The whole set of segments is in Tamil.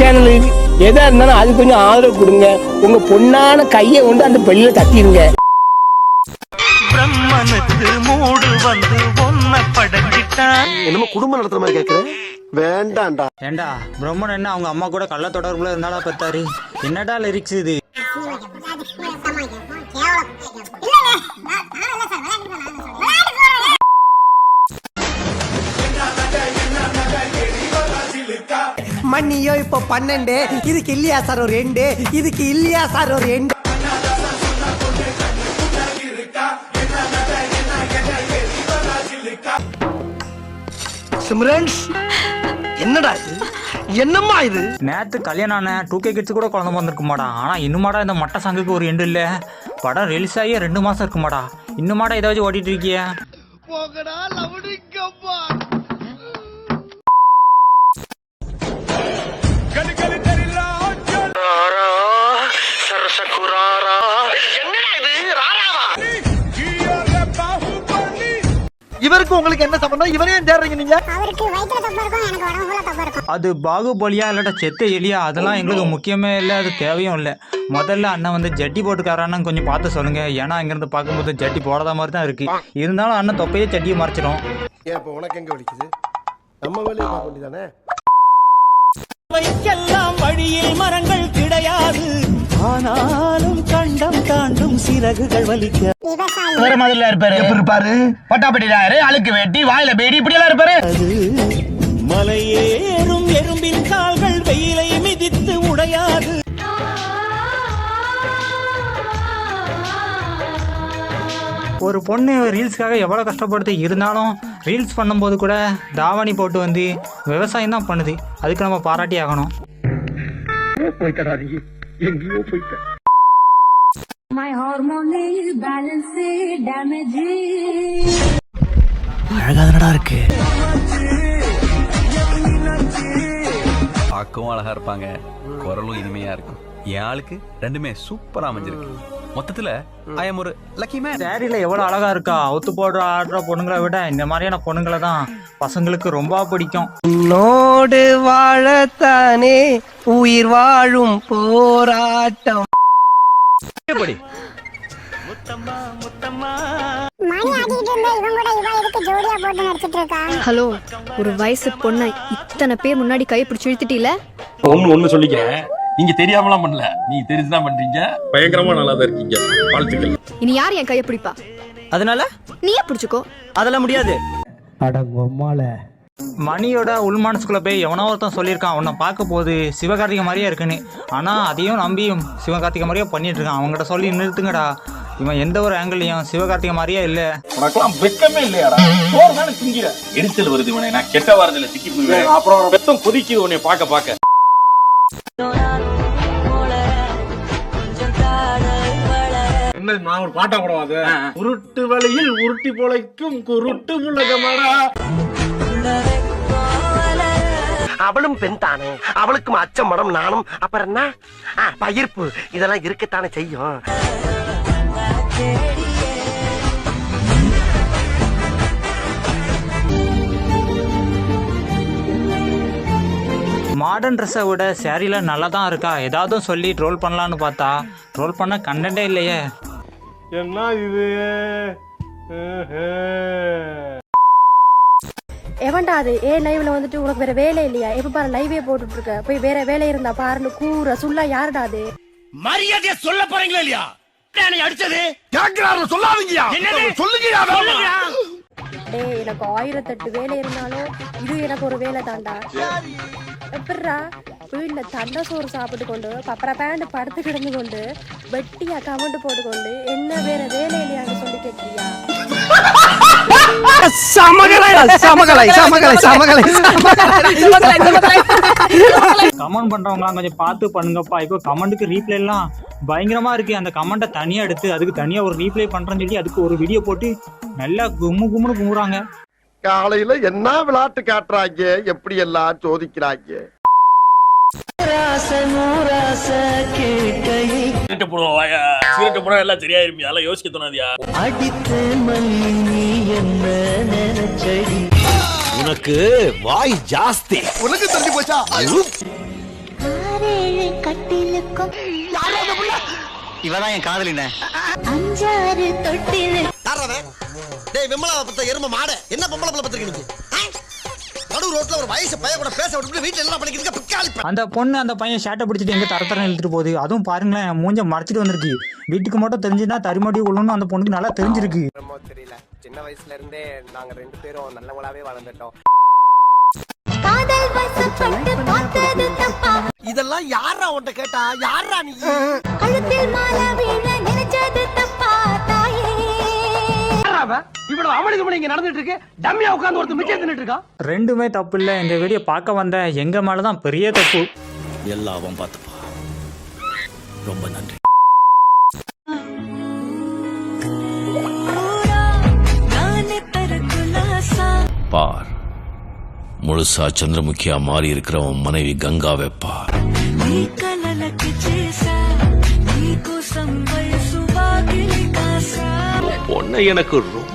சேனலு எதா இருந்தாலும் அது கொஞ்சம் ஆதரவு கொடுங்க. உங்க பொண்ணான கையை கொண்டு அந்த பெல்லில தட்டிடுங்க பிரம்மனுக்கு மூடு வந்து ஒன்ன என்னமோ குடும்பம் நடத்துற மாதிரி கேக்குற வேண்டாம்டா. ஏண்டா பிரம்மன் என்ன அவங்க அம்மா கூட கள்ள தொடர்புல இருந்தாடா பெத்தாரு? என்னடா லிரிக்ஸ் இது? மண்ணியோ இப்போ பன்னெண்டு. இதுக்கு இல்லையா சார் ஒரு ரெண்டு. இதுக்கு இல்லையா சார் ஒரு ரெண்டு. சிம்ரன்ஸ் என்னடா இது? என்னம்மா இது? நேத்து கல்யாணம் ஆன டூ கே கிட்ஸ் கூட குழந்தை பிறந்திருக்குமாடா. ஆனா இன்னுமாடா இந்த மட்ட சங்குக்கு ஒரு எண்டு இல்ல. படம் ரிலீஸ் ஆகி ரெண்டு மாசம் இருக்குமாடா. இன்னுமாடா ஏதாச்சும் ஓட்டிட்டு இருக்கியா? இவருக்கு உங்களுக்கு என்ன சம்பந்தம்? இவரே ஏன் தேடுறீங்க நீங்க? அவருக்கு வயிற்றுல தப்பு இருக்கும் எனக்கு உடம்பு ஃபுல்லா தப்பு இருக்கும். அது பாகுபலியா இல்லாட்ட செத்த எலியா? அதெல்லாம் எங்களுக்கு முக்கியமே இல்லை அது தேவையும் இல்லை. முதல்ல அண்ணன் வந்து ஜட்டி போட்டுக்காரான்னு கொஞ்சம் பார்த்து சொல்லுங்க. ஏன்னா இங்கிருந்து பார்க்கும்போது ஜட்டி போடாத மாதிரி தான் இருக்கு. இருந்தாலும் அண்ணன் தொப்பையே சட்டியை மறைச்சிடும். ஏன் இப்போ உனக்கு எங்க வலிக்குது? நம்ம வேலையை பார்க்க வேண்டியதானே? வைக்கெல்லாம் வழியில் மரங்கள் கிடையாது. ஆனாலும் கண்டம் தாண்டும் சிறகுகள் வலிக்க. வேற மாதிரில இருப்பாரு. எப்படி இருப்பாரு பட்டாப்பட்டிடாரு அழுக்கு வெட்டி வாயில பேடி இப்படி எல்லாம் இருப்பாரு மலையேறும் எறும்பின் கால்கள் வெயிலை மிதித்து உடையாது. ஒரு பொண்ணு ரீல்ஸ்க்காக எவ்வளோ கஷ்டப்படுது இருந்தாலும் ரீல்ஸ் பண்ணும்போது கூட தாவணி போட்டு வந்து விவசாயம் தான் பண்ணுது. அதுக்கு நம்ம பாராட்டி ஆகணும் எங்கேயோ போயிட்ட My hormonal balance damage. பார்க்கவும் அழகா இருப்பாங்க. குரலும் இனிமையா இருக்கும். என் ஆளுக்கு ரெண்டுமே சூப்பரா அமைஞ்சிருக்கு. மொத்தத்துல ஐ எம் ஒரு லக்கி மேன் சேரீல எவ்வளோ அழகா இருக்கா? ஒத்து போடுற ஆடுற பொண்ணுங்களை விட இந்த மாதிரியான பொண்ணுங்களை தான் பசங்களுக்கு ரொம்ப பிடிக்கும். நோடு வாழத்தானே உயிர் வாழும் போராட்டம். இருக்கா? ஹலோ ஒரு வயசு பொண்ணை இத்தனை பேர் முன்னாடி கை பிடிச்சி இழுத்துட்டீல? ஒண்ணு ஒண்ணு சொல்லிக்கிறேன். நீங்க தெரியாமலாம் பண்ணல. நீங்க தெரிஞ்சுதான் பண்றீங்க. பயங்கரமா நல்லா தான் இருக்கீங்க. வாழ்த்துக்கள். இனி யார் என் கையை பிடிப்பா? அதனால? நீயே பிடிச்சுக்கோ. அதெல்லாம் முடியாது. மணியோட உள் மனசுக்குள்ள போய் எவனோ ஒருத்தன் சொல்லியிருக்கான். உன்னை பார்க்க போது சிவகார்த்திகை மாதிரியே இருக்குன்னு. ஆனால் அதையும் நம்பி சிவகார்த்திகை மாதிரியே பண்ணிட்டு இருக்கான் அவங்ககிட்ட சொல்லி நிறுத்துங்கடா. இவன் எந்த ஒரு ஆங்கிள்லையும் சிவகார்த்திகை மாதிரியே இல்லை. உனக்கெல்லாம் வெக்கமே இல்லையாடா? சோறு தானே திங்கிற. எரிச்சல் வருது இவனை. நான் கெட்ட வாரத்துல சிக்கி போயிடுவேன். அப்புறம் வெத்தம் கொதிக்குது உன்னை பார்க்க பார்க்க. என்ன நான் ஒரு பாட்டா போடுவாது உருட்டு வழியில் உருட்டி பொழைக்கும் குருட்டு முள்ளகமாடா அவளும் பெண் தானே. அவளுக்கும் அச்சம் மடம் நானும் அப்புறம் என்ன? ஆ, பயிர்ப்பு. இதெல்லாம் இருக்கத்தானே செய்யும். மாடர்ன் ட்ரெஸ்ஸை விட சேரீல நல்லா தான் இருக்கா? ஏதாவது சொல்லி ட்ரோல் பண்ணலான்னு பார்த்தா ட்ரோல் பண்ண கண்டென்ட்டே இல்லையே. என்ன இது? எவன்டா அது? ஏ லைவ்ல வந்துட்டு உனக்கு வேற வேலை இல்லையா? எப்ப பாரு லைவே போட்டுட்டு இருக்க போய் வேற வேலை இருந்தா பாருன்னு கூற சுல்லா யாருடா அது? மரியாதையா சொல்ல போறீங்களா இல்லையா? அடிச்சது? கேட்கிறாரு சொல்லாதீங்கயா? சொல்லுங்கயா டேய் எனக்கு ஆயிரத்தெட்டு வேலை இருந்தாலும் இது எனக்கு ஒரு வேலை தான்டா எப்படிரா வீட்டுல தண்டை சோறு சாப்பிட்டு கொண்டு பப்பர பேண்ட் படுத்து கிடந்து கொண்டு வெட்டியா கமெண்ட் போட்டுக்கொண்டு என்ன வேற வேலை இல்லையான்னு சொல்லி கேட்கிறியா சமகலை சமகலை சமகலை சமகலை கமெண்ட் பண்றவங்களாம் கொஞ்சம் பார்த்து பண்ணுங்கப்பா இப்போ கமெண்ட்டுக்கு ரீப்ளை எல்லாம் பயங்கரமா இருக்கு அந்த கமெண்ட்டை தனியா எடுத்து அதுக்கு தனியா ஒரு ரீப்ளை பண்றேன்னு சொல்லி அதுக்கு ஒரு வீடியோ போட்டு நல்லா கும்மு கும்முன்னு கும்புறாங்க காலையில என்ன விளையாட்டு காட்டுறாங்க எப்படி எல்லாம் சோதிக்கிறாங்க சிகரெட்டு போடுவோம் வாயா போனா எல்லாம் சரியாயிருமியா அதெல்லாம் யோசிக்க தோணாதியா? உனக்கு வாய் ஜாஸ்தி. உனக்கு தெரிஞ்சு போச்சா? கட்டிலுக்கும் இவதான் என் காதலின. அஞ்சாறு தொட்டிலு டேய் விமலா பத்த எரும மாடு. என்ன பொம்பளை பத்திரிக்கை நடு ரோட்ல ஒரு வயசு பைய கூட பேச விட்டு வீட்டுல என்ன பண்ணிக்கிறீங்க பிக்காளி அந்த பொண்ணு அந்த பையன் ஷர்ட்டை பிடிச்சிட்டு எங்கே தர தரம் இழுத்துட்டு போகுது. அதுவும் பாருங்களேன் மூஞ்ச மறைச்சிட்டு வந்திருக்கு. வீட்டுக்கு மட்டும் தெரிஞ்சுன்னா தருமடி உள்ளணும் அந்த பொண்ணுக்கு நல்லா தெரிஞ்சிருக்கு. தெரியல. சின்ன வயசுல இருந்தே நாங்க ரெண்டு பேரும் நல்லவங்களாவே வளர்ந்துட்டோம். காதல் வசப்பட்டு பார்த்தது தப்பா? இதெல்லாம் யாரா உன்ட்ட கேட்டா? யாரா நீ? கழுத்தில் மாலை வீண நினைச்சது இவ்வளவு துமளி இங்க நடந்துட்டு இருக்கு. டம்மியா உட்கார்ந்து ஒருத்தர் மிச்சம் தின்னுட்டு இருக்கான் ரெண்டுமே தப்பு இல்லை. இந்த வீடியோ பார்க்க வந்த எங்கள் மேலே தான் பெரிய தப்பு. எல்லாம் பார்த்துப்பா. ரொம்ப நன்றி. பார். முழுசா சந்திரமுகியா மாறி இருக்கிறவன் மனைவி கங்காவை பார். பொண்ணை எனக்கு ரொம்ப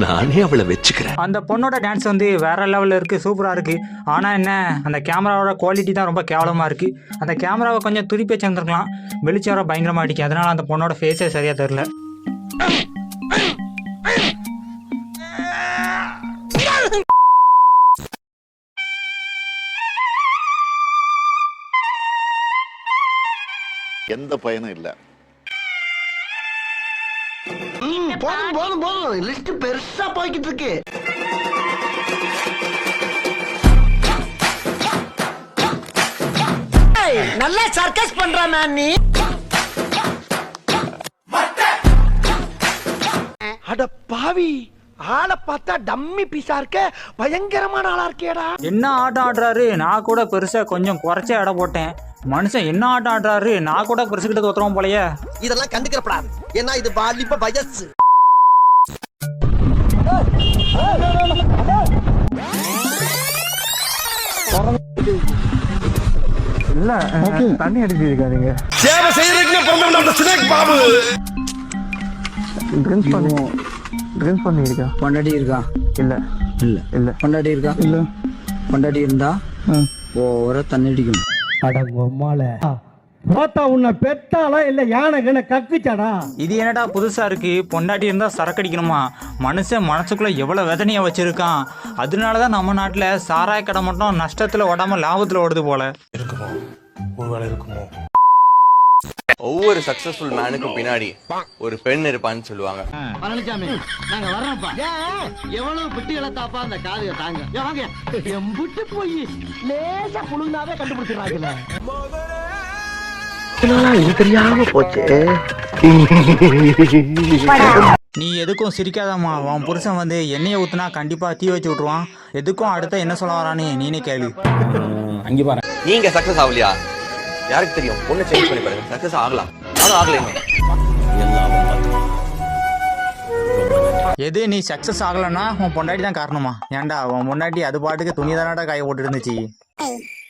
நானே அவளை வச்சுக்கிறேன். அந்த பொண்ணோட டான்ஸ் வந்து வேற லெவலில் இருக்குது சூப்பராக இருக்குது ஆனால் என்ன அந்த கேமராவோட குவாலிட்டி தான் ரொம்ப கேவலமாக இருக்குது அந்த கேமராவை கொஞ்சம் துடிப்பே சேர்ந்துருக்கலாம். வெளிச்சம் வர பயங்கரமாக அடிக்கும். அதனால அந்த பொண்ணோட ஃபேஸே சரியாக தெரில எந்த பயனும் இல்லை. போதும் போதும் போதும். லிஸ்ட் பெருசா போய்கிட்டு இருக்கு நல்லா சர்க்கஸ் பண்ற மேன் நீ. அட பாவி ஆளை பார்த்தா டம்மி பீஸா இருக்க. பயங்கரமான ஆளா இருக்கேடா என்ன ஆட்டம் ஆடுறாரு? நான் கூட பெருசாக கொஞ்சம் குறைச்சே எடை போட்டேன். மனுஷன் என்ன ஆட்டம் ஆடுறாரு? நான் கூட பெருசுக்கிட்ட தோத்துறோம் போலயே. இதெல்லாம் கண்டுக்கிறப்படாது. ஏன்னா இது வாலிப வயசு. சேவை செய்யறதுக்கு பிறந்தவன் அந்த சினேக் பாபு. பொண்டாட்டி இருக்கா? இல்ல. இல்ல. இல்ல. பொண்டாட்டி இருக்கா? இல்ல. பொண்டாட்டி இருந்தா ஓவர தண்ணி அடிக்கும் போத்தா உன்னை பெத்தாளா இல்ல யானை கண்ண கக்குச்சாடா? இது என்னடா புதுசாக இருக்குது பொண்டாட்டி இருந்தால் சரக்கடிக்கணுமா? மனுஷன் மனசுக்குள்ளே எவ்வளோ வேதனையை வச்சுருக்கான். அதனால தான் நம்ம நாட்டில் சாராய கடை மட்டும் நஷ்டத்தில் ஓடாம லாபத்தில் ஓடுது போல. ஒவ்வொரு சக்சஸ்ஃபுல் மேனுக்கும் பின்னாடி ஒரு பெண் இருப்பான்னு சொல்லுவாங்க. பழனிசாமி நாங்க வர்றோம்ப்பா. எவ்வளவு பிட்டு இழத்தாப்பா அந்த காதுக தாங்க. வாங்க. எம்புட்டு போய் லேசா புழுந்தாவே கண்டுபிடிச்சிடறாங்கல்ல இது தெரியாம போச்சு. நீ எதுக்கும் சிரிக்காதம்மா. உன் புருஷன் வந்து எண்ணெயை ஊத்துனா கண்டிப்பாக தீ வச்சு விட்ருவான் எதுக்கும் அடுத்த என்ன சொல்ல வரானே நீனே கேளு அங்கே பாரு. நீங்க சக்சஸ் ஆகலையா? யாருக்கு தெரியும்? பொண்ணு சேஞ்ச் பண்ணி பாருங்க. சக்சஸ் ஆகலாம். நானும் ஆகலைங்க எது நீ சக்ஸஸ் ஆகலைன்னா உன் பொண்டாட்டி தான் காரணமா? ஏன்டா உன் பொண்டாட்டி அது பாட்டுக்கு துணி தானடா காய போட்டு இருந்துச்சு?